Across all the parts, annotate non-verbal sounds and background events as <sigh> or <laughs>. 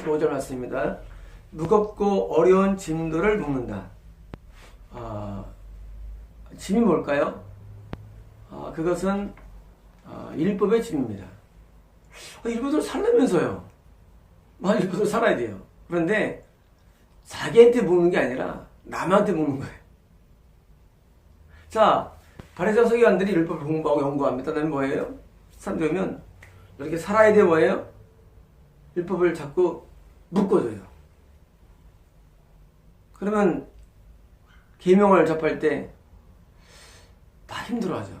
45절 말씀입니다. 무겁고 어려운 짐들을 묶는다. 아, 짐이 뭘까요? 아, 그것은 아, 율법의 짐입니다. 아, 율법대로 살려면서요. 아, 율법대로 살아야 돼요. 그런데 자기한테 묶는 게 아니라 남한테 묶는 거예요. 자, 바리새파 서기관들이 율법을 공부하고 연구합니다. 그다음에 뭐예요? 사람들이 오면 이렇게 살아야 돼 뭐예요? 율법을 자꾸 묶어줘요. 그러면 계명을 접할 때 다 힘들어하죠.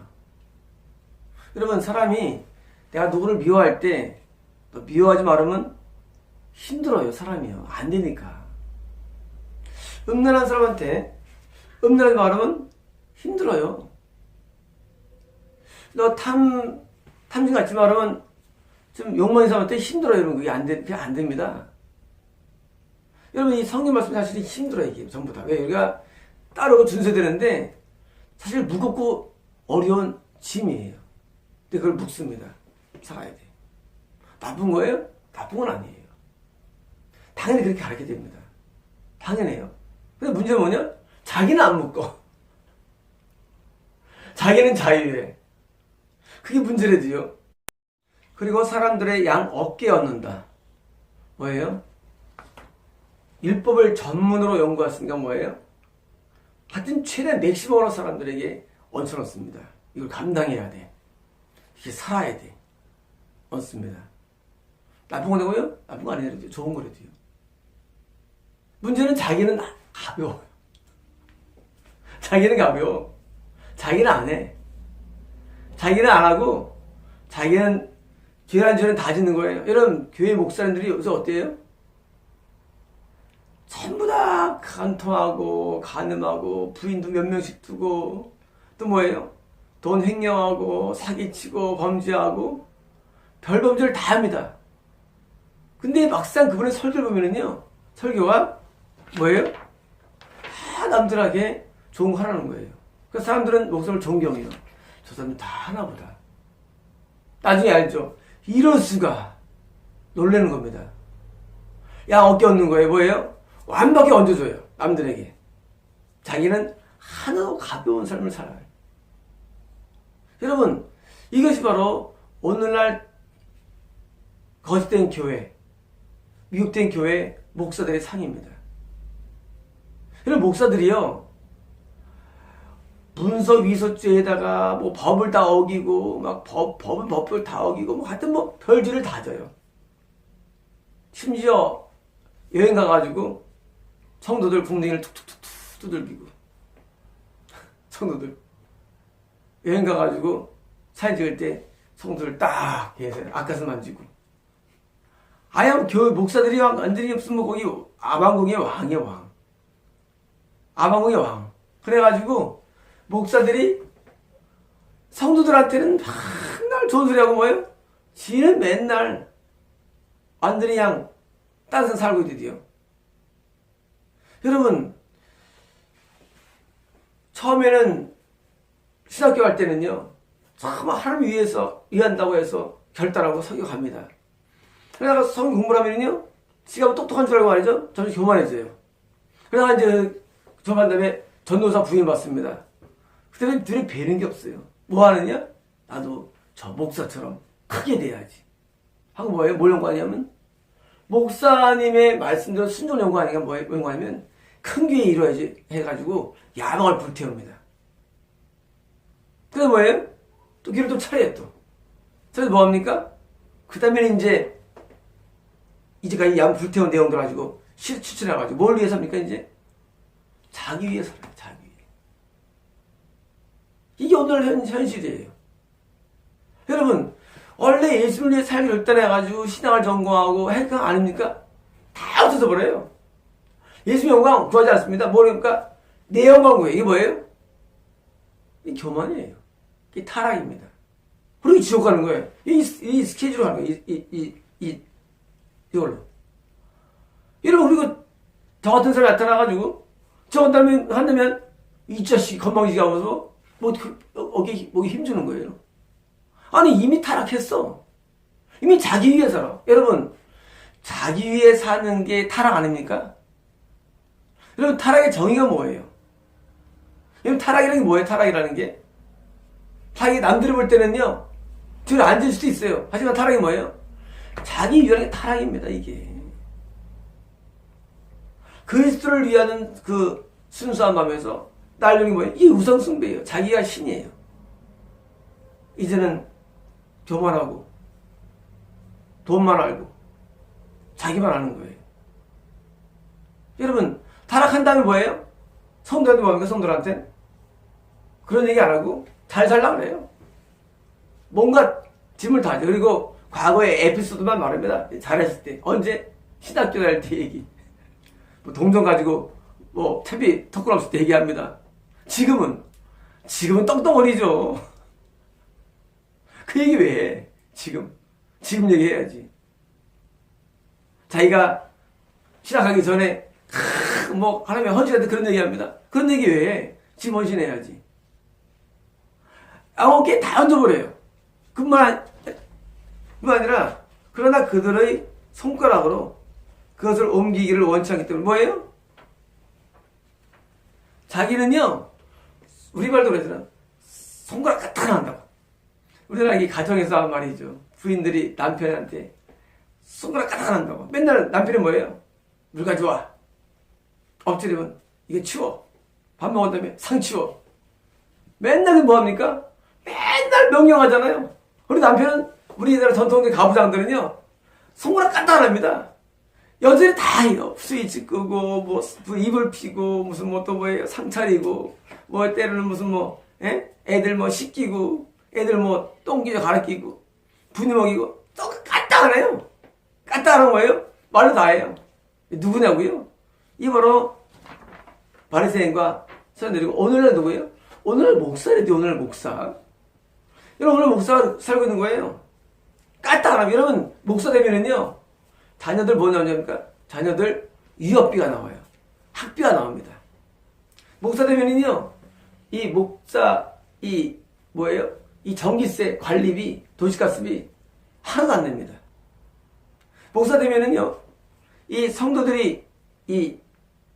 여러분 사람이 내가 누구를 미워할 때너 미워하지 말으면 힘들어요 사람이요 안 되니까 음란한 사람한테 음란하지 말으면 힘들어요. 너 탐 탐진 같지 말으면 좀 욕먹는 사람한테 힘들어요. 여러분 그게 안 돼, 그게 안 됩니다. 여러분 이 성경 말씀 사실은 힘들어요 이게 전부 다. 왜 우리가 따르고 준수되는데 사실 무겁고 어려운 짐이에요. 근데 그걸 묵습니다. 살아야 돼. 나쁜 거예요? 나쁜 건 아니에요. 당연히 그렇게 가르게 됩니다. 당연해요. 근데 문제는 뭐냐? 자기는 안 묶어. 자기는 자유해. 그게 문제래도요. 그리고 사람들의 양 어깨에 얻는다. 뭐예요? 율법을 전문으로 연구했으니까 뭐예요? 하여튼 최대 맥시멈으로 사람들에게 얹혀놓습니다. 이걸 감당해야 돼. 이게 살아야 돼. 얹습니다. 나쁜 거냐고요? 나쁜 거 아니래요. 좋은 거래도요. 문제는 자기는 가벼워요. <laughs> 자기는 가벼워. 자기는 안 해. 자기는 안 하고, 자기는 죄는 다 짓는 거예요. 여러분, 교회 목사님들이 여기서 어때요? 전부 다 간통하고, 간음하고, 부인도 몇 명씩 두고, 또 뭐예요? 돈 횡령하고, 사기치고, 범죄하고, 별 범죄를 다 합니다. 근데 막상 그분의 설교를 보면은요, 설교가 뭐예요? 다 남들에게 좋은 거 하라는 거예요. 그 사람들은 목사를 존경해요. 저 사람 다 하나보다. 나중에 알죠? 이럴 수가 놀라는 겁니다. 야 어깨 얹는 거예요. 뭐예요? 완벽히 얹어줘요. 남들에게. 자기는 하나도 가벼운 삶을 살아요. 여러분 이것이 바로 오늘날 거짓된 교회, 미혹된 교회 목사들의 상입니다. 여러분 목사들이요 문서 위서죄에다가 뭐 법을 다 어기고 막 법, 법은 법을 다 어기고 뭐 하여튼 뭐 별짓을 다 져요. 심지어 여행 가가지고 성도들 궁둥이를 툭툭툭툭 두들기고. <laughs> 성도들. 여행 가가지고 사진 찍을 때 성도들 딱 해서 아까서 만지고. 아야 교회 목사들이 완전히 없으면 거기 아방궁의 왕이야 왕. 아방궁의 왕. 그래가지고 목사들이 성도들한테는 맨날 좋은 소리 하고 뭐예요? 지는 맨날 완전히 그냥 딴생 살고 있대요. 여러분, 처음에는 신학교 갈 때는요, 참 하나님 위해서, 위한다고 해서 결단하고 성교 갑니다. 그러다가 성경 공부를 하면요, 지가 똑똑한 줄 알고 말이죠, 점점 교만해져요. 그러다가 이제 저만 다음에 전도사 부인 받습니다. 그때는 눈에 뵈는 게 없어요. 뭐 하느냐? 나도 저 목사처럼 크게 돼야지. 하고 뭐예요? 뭘 연구하냐면, 목사님의 말씀대로 순종 연구하니까 뭐 연구하냐면, 큰 교회 이루어야지 해가지고 야망을 불태웁니다. 그래서 뭐예요? 또 길을 또 차려요 또. 그래서 뭐합니까? 그 다음에는 이제, 이제까지 야망 불태운 내용들 가지고 실 추천해가지고 뭘 위해서입니까 이제? 자기 위해서요 자기 위해. 이게 오늘 현, 현실이에요. 여러분, 원래 위해 살기 결단해가지고 신앙을 전공하고 할거 아닙니까? 다 없어져 버려요. 예수 영광 구하지 않습니다. 뭐니까? 내 영광 구해. 이게 뭐예요? 이 교만이에요. 이 타락입니다. 그리고 지옥 가는 거예요. 이, 이 스케줄 하는 거예요. 이, 이, 이, 이, 이걸로. 여러분, 그리고 저 같은 사람이 나타나가지고, 저 한다면, 한다면, 이 자식 건방지게 하면서, 뭐, 그, 어깨, 목에 힘주는 거예요. 아니, 이미 타락했어. 이미 자기 위해 살아. 여러분, 자기 위해 사는 게 타락 아닙니까? 여러분 타락의 정의가 뭐예요? 여러분 타락이라는 게 뭐예요? 타락이라는 게 타락이 남들이 볼 때는요 뒤로 앉을 수도 있어요. 하지만 타락이 뭐예요? 자기 위하는 게 타락입니다. 이게 그리스도를 위하는 그 순수한 마음에서 날려는 게 뭐예요? 이 우상 숭배예요. 자기가 신이에요. 이제는 교만하고 돈만 알고 자기만 아는 거예요. 여러분 타락한 다음에 뭐예요? 성도한테 뭡니까? 성도한테 그런 얘기 안 하고 잘 살라 그래요. 뭔가 짐을 다 하죠. 그리고 과거의 에피소드만 말합니다. 잘했을 때 언제 신학교 다닐 때 얘기. 뭐 동전 가지고 뭐 탭이 턱걸이 없을 때 얘기합니다. 지금은 지금은 떵떵거리죠. 그 얘기 왜 해? 지금 지금 얘기해야지. 자기가 시작하기 전에 크, 뭐 하나님 헌신한테 그런 얘기합니다. 그런 얘기 왜 해? 지금 헌신해야지. 아무 개다 얹어버려요. 그뿐만 뿐만 아니라 그러나 그들의 손가락으로 그것을 옮기기를 원치 않기 때문에 뭐예요? 자기는요 우리 말도 그러잖아 손가락 갖다 한다고 우리나라 이 가정에서 말이죠 부인들이 남편한테 손가락 갖다 한다고 맨날 남편이 뭐예요? 물 가져와 엎드리면 이게 치워 밥 먹은 다음에 상 치워 맨날 뭐합니까? 맨날 명령하잖아요 우리 남편은 우리나라 전통의 가부장들은요 손가락 갖다 안 합니다 여전히 다 해요. 스위치 끄고, 뭐, 이불 피고, 무슨 뭐 또 뭐예요. 상 차리고, 뭐 때로는 무슨 뭐, 예? 애들 뭐 씻기고, 애들 뭐 갈아 끼고, 분유 먹이고, 또 까딱 안 해요. 까딱 하는 거예요? 말로 다 해요. 누구냐고요? 이 바로 바리새인과 사람들이고, 오늘날 누구예요? 오늘날 목사래요, 오늘날 목사. 여러분, 오늘 목사가 살고 있는 거예요. 까딱 안 하면, 여러분, 목사 되면은요, 자녀들 뭐 나오냐니까 자녀들 유학비가 나와요. 학비가 나옵니다. 목사 되면은요, 이 목사, 이, 뭐예요? 이 전기세, 관리비, 도시가스비 하나도 안 냅니다. 목사 되면은요, 이 성도들이 이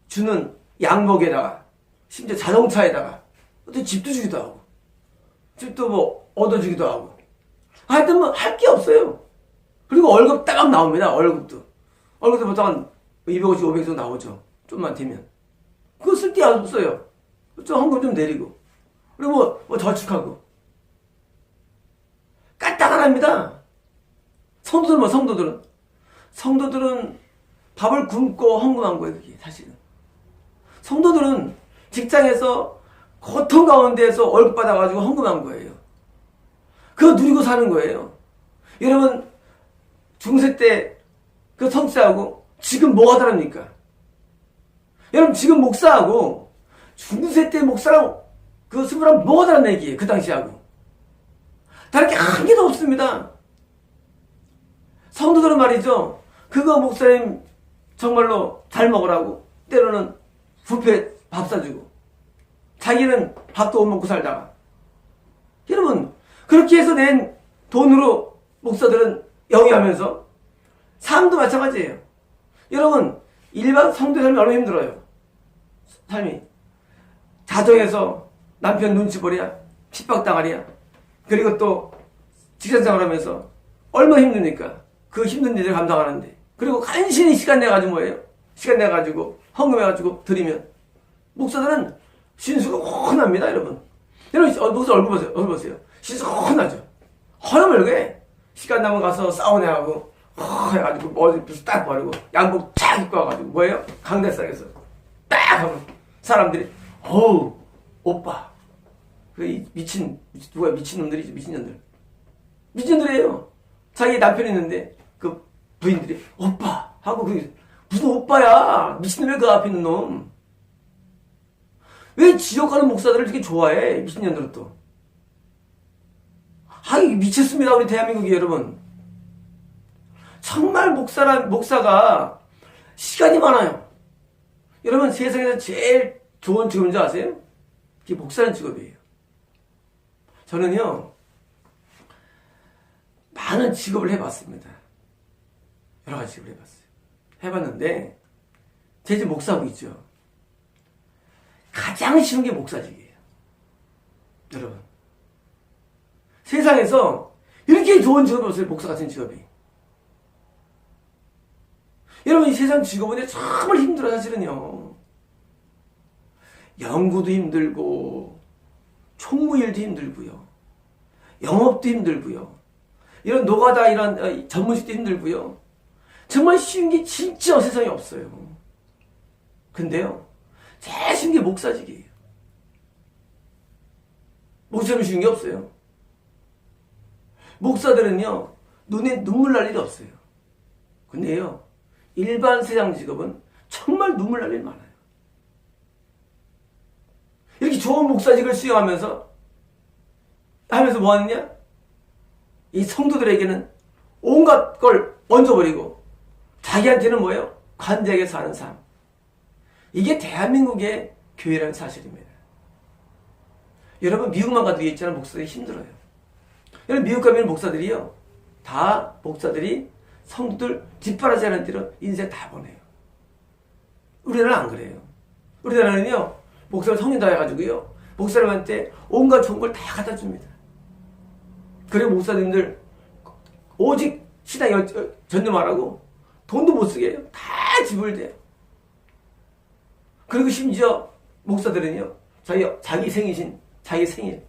주는 양복에다가, 심지어 자동차에다가, 또 집도 주기도 하고, 집도 뭐 얻어주기도 하고, 하여튼 뭐 할 게 없어요. 그리고 월급 따박 나옵니다. 월급도. 월급도 보통 한 250, 500 정도 나오죠. 좀만 되면. 그거 쓸데 없어요. 좀 헌금 좀 내리고. 그리고 뭐, 뭐 저축하고. 까딱하합니다 성도들은 뭐, 성도들은. 성도들은 밥을 굶고 헌금한 거예요, 그게 사실은. 성도들은 직장에서 고통 가운데에서 월급 받아가지고 헌금한 거예요. 그거 누리고 사는 거예요. 여러분, 중세 때 그 성사하고 지금 뭐가 다릅니까? 여러분 지금 목사하고 중세 때 목사랑 그 스물랑 뭐가 다른 얘기예요? 그 당시하고 다른 게 한 개도 없습니다. 성도들은 말이죠. 그거 목사님 정말로 잘 먹으라고 때로는 부페 밥 사주고 자기는 밥도 못 먹고 살다가 여러분 그렇게 해서 낸 돈으로 목사들은 영위하면서 삶도 마찬가지예요. 여러분 일반 성도 삶이 얼마나 힘들어요. 삶이 자정에서 남편 눈치 보랴 핍박당하랴 그리고 또 직장생활 하면서 얼마나 힘듭니까? 그 힘든 일을 감당하는데 그리고 간신히 시간 내가지고 뭐예요? 시간 내가지고 헌금해가지고 드리면 목사들은 신수가 훤합니다 여러분 여러분 어, 목사 얼굴 보세요 얼굴 보세요 신수가 훤하죠 허여멀게 시간 나면 가서 사우나하고 허 해가지고 머리 딱 바르고 양복 쫙 입고 와가지고 뭐예요? 강대상에서 딱 하면 사람들이 어우 오빠 그 미친 누가 미친 놈들이지 미친 년들 미친년들이에요 자기 남편 있는데 그 부인들이 오빠 하고 그 무슨 오빠야 미친놈이 그 앞에 있는 놈 왜 지옥 가는 목사들을 이렇게 좋아해 미친 년들은 또 아, 미쳤습니다, 우리 대한민국이 여러분. 정말 목사라, 목사가 시간이 많아요. 여러분, 세상에서 제일 좋은 직업인 줄 아세요? 그게 목사는 직업이에요. 저는요, 많은 직업을 해봤습니다. 여러 가지 식으로 해봤어요. 해봤는데 제 집 목사하고 있죠. 가장 쉬운 게 목사직이에요. 여러분. 세상에서 이렇게 좋은 직업이 없어요. 목사 같은 직업이. 여러분, 이 세상 직업은 정말 힘들어, 사실은요. 연구도 힘들고, 총무일도 힘들고요. 영업도 힘들고요. 이런 노가다, 이런 어, 전문직도 힘들고요. 정말 쉬운 게 진짜 세상에 없어요. 근데요, 제일 쉬운 게 목사직이에요. 목사는 쉬운 게 없어요. 목사들은요, 눈에 눈물 날 일이 없어요. 근데요, 일반 세상 직업은 정말 눈물 날일 많아요. 이렇게 좋은 목사직을 수행하면서, 하면서 뭐 하느냐? 이 성도들에게는 온갖 걸 얹어버리고, 자기한테는 뭐예요? 관대하게 사는 삶. 이게 대한민국의 교회라는 사실입니다. 여러분, 미국만 가도 있잖아요. 목사들이 힘들어요. 여러분, 미국 가면 목사들이요. 다 목사들이 성도들 뒷바라지 하는 대로 인생 다 보내요. 우리나라는 안 그래요. 우리나라는요, 목사를 성인 다 해가지고요, 목사님한테 온갖 좋은 걸 다 갖다 줍니다. 그리고 목사님들 오직 신앙에 전념하라고 돈도 못 쓰게 해요. 다 지불돼요. 그리고 심지어 목사들은요, 자기, 자기 생이신, 자기 생일,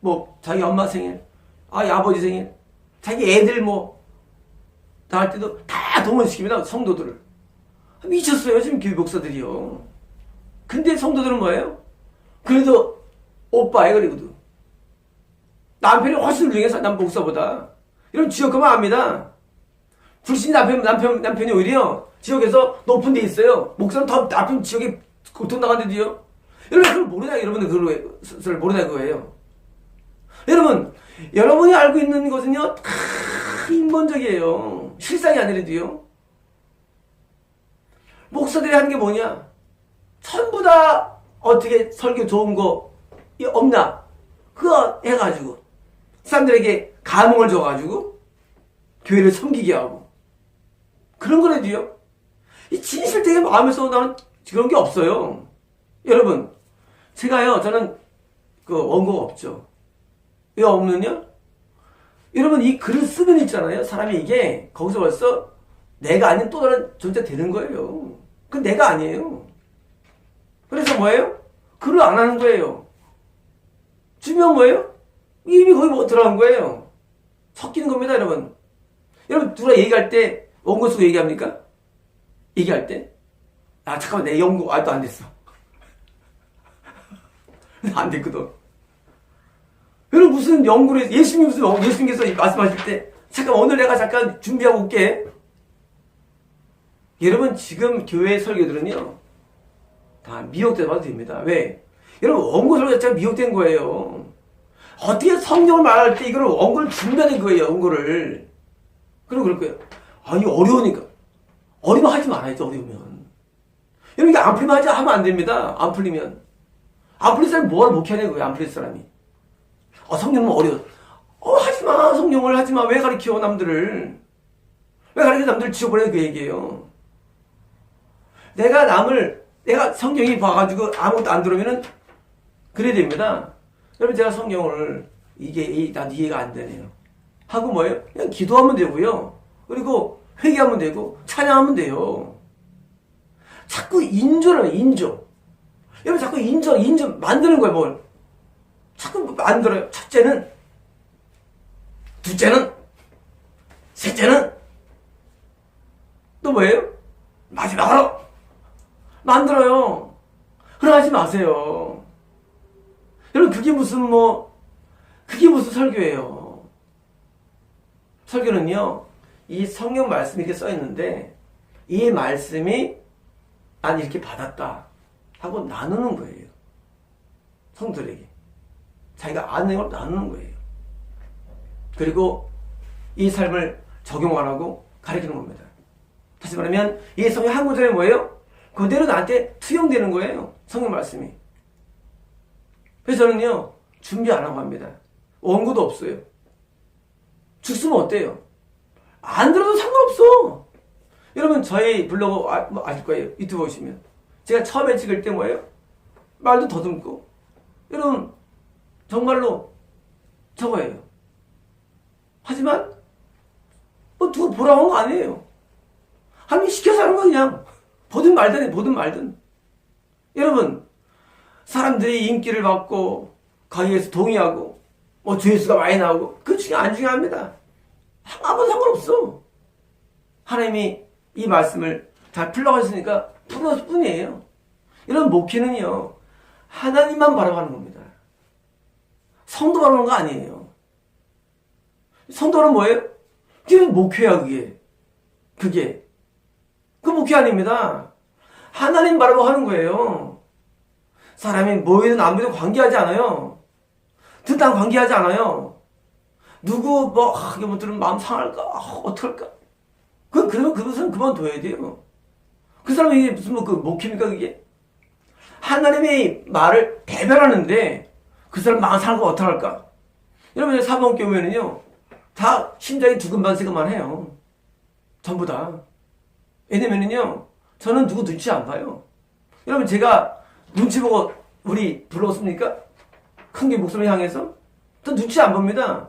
뭐, 자기 엄마 생일, 아, 아버지 생일, 자기 애들 뭐, 다할 때도 다 동원시킵니다, 성도들을. 미쳤어요, 지금 교회 목사들이요. 근데 성도들은 뭐예요? 그래도 오빠애 그리고도. 남편이 훨씬 훌륭해, 남 목사보다. 이런 지역 가면 압니다. 불신 남편, 남편, 남편이 오히려 지역에서 높은 데 있어요. 목사는 더 나쁜 지역에 고통 나간데도요. 여러분, 그걸 모르냐, 여러분들 그걸 모르냐, 그거예요. 여러분, 여러분이 알고 있는 것은요, 다 인본적이에요. 실상이 아니라도요. 목사들이 하는 게 뭐냐? 전부 다 어떻게 설교 좋은 거 없나? 그거 해가지고, 사람들에게 감흥을 줘가지고, 교회를 섬기게 하고, 그런 거라도요. 이 진실되게 마음에서 나는 그런 게 없어요. 여러분, 제가요, 저는 그 원고가 없죠. 왜 없느냐? 여러분, 이 글을 쓰면 있잖아요. 사람이 이게 거기서 벌써 내가 아닌 또 다른 존재 되는 거예요. 그건 내가 아니에요. 뭐예요? 글을 안 하는 거예요. 주면 뭐예요? 이미 거기 뭐 들어간 거예요. 섞이는 겁니다, 여러분. 여러분, 누가 얘기할 때 원고 쓰고 얘기합니까? 얘기할 때? 아, 잠깐만, 내 연구 아직도 안 됐어. <laughs> 안 됐거든. 여러분, 무슨 연구를, 예수님 무슨, 연- 예수님께서 말씀하실 때, 잠깐, 오늘 내가 잠깐 준비하고 올게. 여러분, 지금 교회 설교들은요, 다 미혹돼서 봐도 됩니다. 왜? 여러분, 원고 설교 자체가 미혹된 거예요. 어떻게 성경을 말할 때 이걸 원고를 준비하는 거예요, 원고를. 그럼 그럴 거예요. 아니, 어려우니까. 어리면 하지 말아야죠, 어려우면. 여러분, 이게 안 풀리면 하지, 하면 안 됩니다. 안 풀리면. 안 풀린 사람이 뭐하러 목회하냐, 그거예요, 안 풀린 사람이. 어, 성경은 어려워. 어, 하지 마, 성경을 하지 마. 왜 가르쳐, 남들을. 왜 가르쳐, 남들을 지워버려, 그 얘기예요. 내가 남을, 내가 성경이 봐가지고 아무것도 안 들으면은, 그래야 됩니다. 여러분, 제가 성경을, 이게, 이, 난 이해가 안 되네요. 하고 뭐예요? 그냥 기도하면 되고요. 그리고 회개하면 되고, 찬양하면 돼요. 자꾸 인조를, 인조. 여러분, 자꾸 인조, 인조 만드는 거예요, 뭘. 자꾸 만들어요. 첫째는, 둘째는, 셋째는, 또 뭐예요? 마지막으로, 만들어요. 그러지 마세요. 여러분, 그게 무슨 뭐, 그게 무슨 설교예요. 설교는요, 이 성경 말씀이 이렇게 써 있는데, 이 말씀이 난 이렇게 받았다. 하고 나누는 거예요. 성들에게. 자기가 아는 걸 나누는 거예요. 그리고 이 삶을 적용하라고 가르치는 겁니다. 다시 말하면 이 성경 한 구절에 뭐예요? 그대로 나한테 투영되는 거예요. 성경 말씀이. 그래서 저는요, 준비 안 하고 합니다. 원고도 없어요. 죽으면 어때요? 안 들어도 상관없어. 여러분 저희 블로그 아, 뭐 아실 거예요. 유튜브 보시면 제가 처음에 찍을 때 뭐예요? 말도 더듬고 여러분 정말로 저거예요. 하지만 뭐 누구 보라고 한 거 아니에요. 하나님 시켜서 하는 거 그냥 보든 말든 해, 보든 말든. 여러분 사람들이 인기를 받고 거기에서 동의하고 뭐 조회수가 많이 나오고 그 중요 안 중요합니다. 아무 상관없어. 하나님이 이 말씀을 잘 풀러가셨으니까 풀었을 뿐이에요. 이런 목회는요 하나님만 바라보는 겁니다. 성도 바라보는 거 아니에요. 성도는 뭐예요? 그게 목회야 그게. 그게. 그 목회 아닙니다. 하나님 바라보 하는 거예요. 사람이 뭐이든 안 믿든 관계하지 않아요. 듣다 관계하지 않아요. 누구 뭐 아, 이거 뭐 들으면 마음 상할까? 아, 어떡할까? 그 그러면 그것은 그만둬야 돼요. 그 사람이 이게 무슨 뭐 그 목회입니까 그게? 하나님의 말을 대변하는데 그 사람 마음 상할 거 어떡할까? 여러분 사번 교회는요 다 심장이 두근반세근만 해요. 전부 다. 왜냐면은요 저는 누구 눈치 안 봐요. 여러분 제가 눈치 보고 우리 불렀습니까? 큰 게 목소리 향해서? 저 눈치 안 봅니다.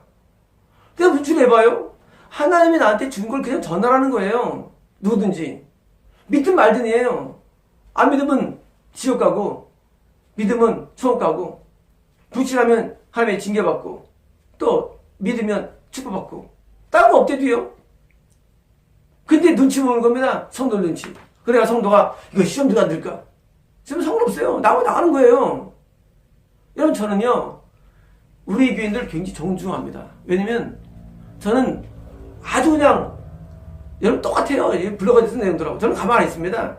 그냥 눈치를 해봐요. 하나님이 나한테 준 걸 그냥 전달하는 거예요. 누구든지. 믿든 말든이에요. 안 믿으면 지옥 가고, 믿으면 천국 가고, 불신하면 하나님의 징계받고, 또 믿으면 축복받고. 딴거 없대도요. 근데 눈치 보는 겁니다. 성도 눈치. 그래야 성도가 이거 시험 들어안 들까? 지금 상관없어요. 나고 나가는 거예요. 여러분 저는요. 우리 교인들 굉장히 존중합니다. 왜냐면 저는 아주 그냥 여러분 똑같아요. 블로그에 쓴 내용들하고 저는 가만 안 있습니다.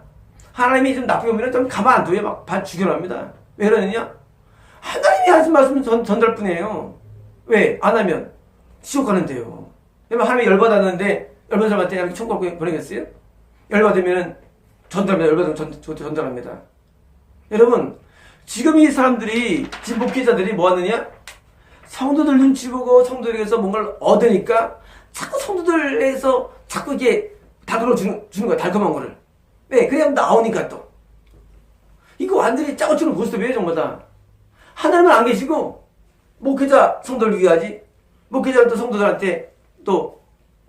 하나님이 좀 나쁘게 보면 좀 가만 안 둬요. 막반 죽여납니다. 왜 그러느냐? 하나님이 하신 말씀은 전, 전달 뿐이에요. 왜? 안 하면 지옥 가는데요. 여러분 하나님이 열받았는데 열받은 사람한테 이렇게 천국 보내겠어요? 열받으면 전달합니다. 열받으면 전, 저한테 전달합니다. 여러분 지금 이 사람들이 지금 목회자들이 뭐 하느냐? 성도들 눈치 보고 성도들에게서 뭔가를 얻으니까 자꾸 성도들에서 자꾸 이게 다그러 주는, 주는 거야 달콤한 거를 왜? 그래야 나오니까 또 이거 완전히 짜고 치는 고스톱이에요 정말 다 하나님은 안 계시고 목회자 성도를 위하지 목회자는 또 성도들한테 또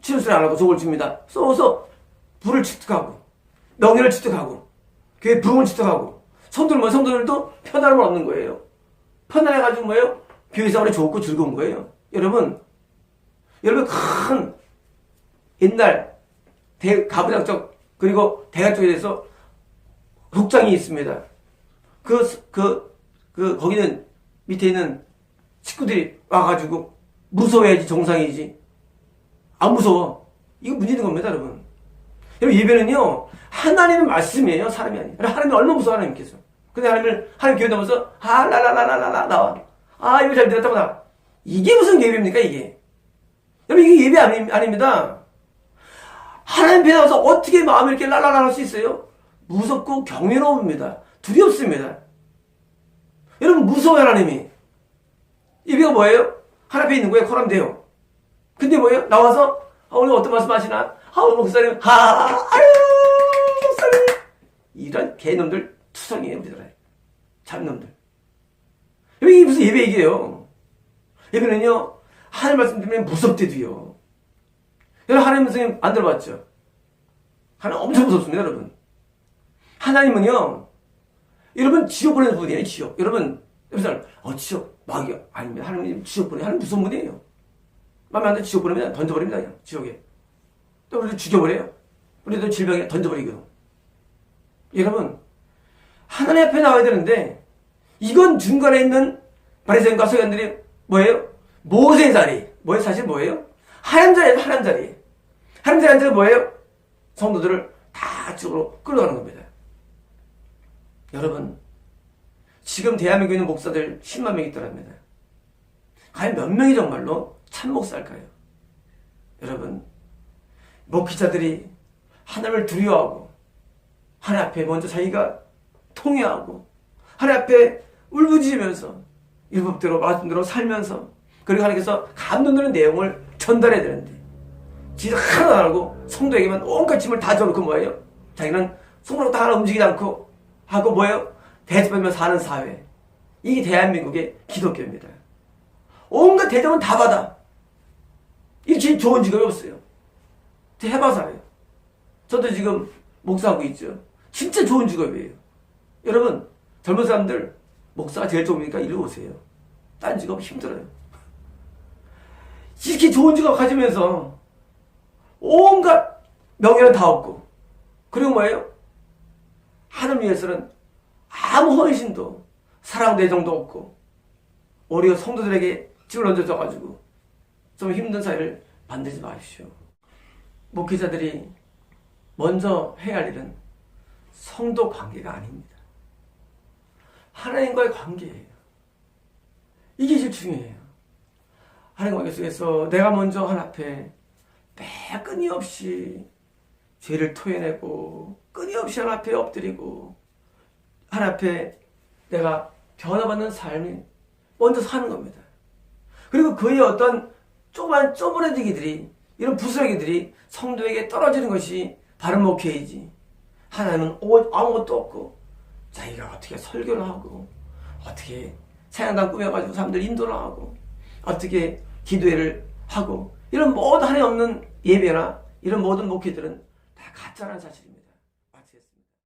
치료수를 안 하고 속을 줍니다 쏘서 불을 축tuk하고 명예를 축tuk하고 교회 부흥을 축tuk하고 성도들 뭐 성도들도 편안함을 얻는 거예요 편안해가지고 뭐예요? 교회 생활이 좋고 즐거운 거예요. 여러분, 여러분 큰 옛날 대, 가부장 쪽 그리고 대가 쪽에 대해서 독장이 있습니다. 그, 그, 그, 거기는 밑에 있는 식구들이 와가지고 무서워야지 정상이지. 안 무서워. 이거 문제 있는 겁니다, 여러분. 여러분, 예배는요, 하나님의 말씀이에요, 사람이 아니에요. 하나님이 얼마나 무서워, 하나님께서. 근데 하나님을, 하나님 교회 나면서, 아, 라라라라라라, 나와. 아, 예배 잘 드렸다고 나. 이게 무슨 예배입니까, 이게? 여러분, 이게 예배 아니, 아닙니다. 하나님 배 나와서 어떻게 마음이 이렇게 랄랄랄 할 수 있어요? 무섭고 경외로웁니다. 두렵습니다. 여러분, 무서워요, 하나님이. 예배가 뭐예요? 하나 앞에 있는 거예요, 코람돼요. 근데 뭐예요? 나와서, 아, 오늘 어떤 말씀 하시나? 아, 오늘 목사님, 하, 아유, 목사님. 이런 개놈들 투성이에요, 우리들. 잡놈들. 이게 무슨 예배 얘기예요? 예배는요, 하나님 말씀 들으면 무섭대도요. 여러분, 하나님 말씀 안 들어봤죠? 하나님 엄청 무섭습니다, 여러분. 하나님은요, 여러분, 지옥 보내는 분이에요, 지옥. 여러분, 여러분, 어, 지옥, 마귀, 아닙니다. 하나님 지옥 보내, 하나님 무서운 분이에요. 마음에 안 들면 지옥 보내면 던져버립니다, 그냥, 지옥에. 또 우리도 죽여버려요. 우리도 질병에 던져버리고. 여러분, 하나님 앞에 나와야 되는데, 이건 중간에 있는 바리새인과 서기관들이 뭐예요? 모세 자리. 뭐예요? 사실 뭐예요? 하나님 자리예요. 하나님 자리. 하나님 자리 앉아 뭐예요? 성도들을 다 쪽으로 끌어가는 겁니다. 여러분, 지금 대한민국에 있는 목사들 10만 명이 있더랍니다. 과연 몇 명이 정말로 참 목사일까요? 여러분, 목회자들이 하나님을 두려워하고 하나님 앞에 먼저 자기가 통회하고 하나님 앞에 울부짖으면서 율법대로 말씀대로 살면서 그리고 하나님께서 감동되는 내용을 전달해야 되는데 지들 하나도 안 하고 성도에게만 온갖 짐을 다 져놓고 뭐예요? 자기는 손가락 다 하나 움직이지 않고 하고 뭐예요? 대접하며 사는 사회. 이게 대한민국의 기독교입니다. 온갖 대접은 다 받아. 이렇게 좋은 직업이 없어요. 해봐서 알아요. 저도 지금 목사하고 있죠. 진짜 좋은 직업이에요. 여러분, 젊은 사람들, 목사가 제일 좋으니까 이리 오세요. 딴 직업 힘들어요. 이렇게 좋은 직업 가지면서 온갖 명예는 다 얻고, 그리고 뭐예요? 하늘 위해서는 아무 헌신도, 사랑도 애정도 없고, 오히려 성도들에게 집을 얹어줘가지고, 좀 힘든 사회를 만들지 마십시오. 목회자들이 먼저 해야 할 일은 성도 관계가 아닙니다. 하나님과의 관계예요. 이게 제일 중요해요. 하나님 관계 속에서 내가 먼저 하나 앞에 매 끊임없이 죄를 토해내고 끊임없이 하나 앞에 엎드리고 하나 앞에 내가 변화받는 삶이 먼저 사는 겁니다. 그리고 그의 어떤 조그만 쪼부러지기들이 이런 부스러기들이 성도에게 떨어지는 것이 바른 목회이지. 오- 아무것도 없고 자기가 어떻게 설교를 하고 어떻게 사양단 꾸며가지고 사람들 인도를 하고 어떻게 기도회를 하고 이런 모든 하나님 없는 예배나 이런 모든 목회들은 다 가짜라는 사실입니다.